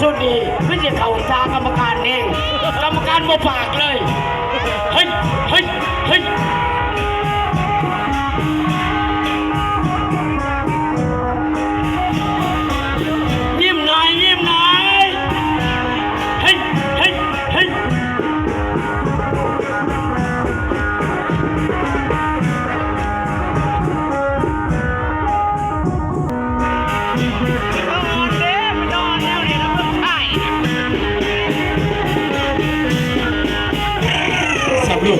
สุดดีเพื่อจะเข้าตากรรมการเอง กรรมการมาปากเลย เฮ้ย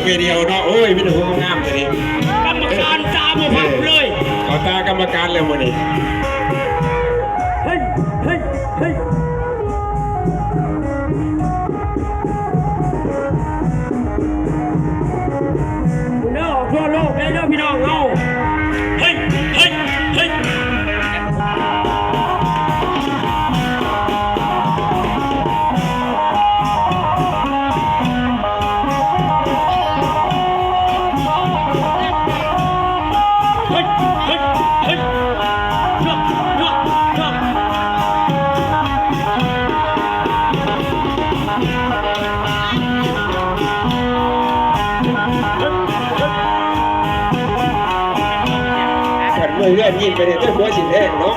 ไปเดียวเนาะโอ้ยมีแต่หัวงามเลยกรรมการตามมาพับเลยขอตากรรมการเลยวันนี้เฮ้ยเฮ้ยเฮ้ย ขันมือเงื่อนยิ้มไปเลยด้วยหัวฉีดแห้งเนาะ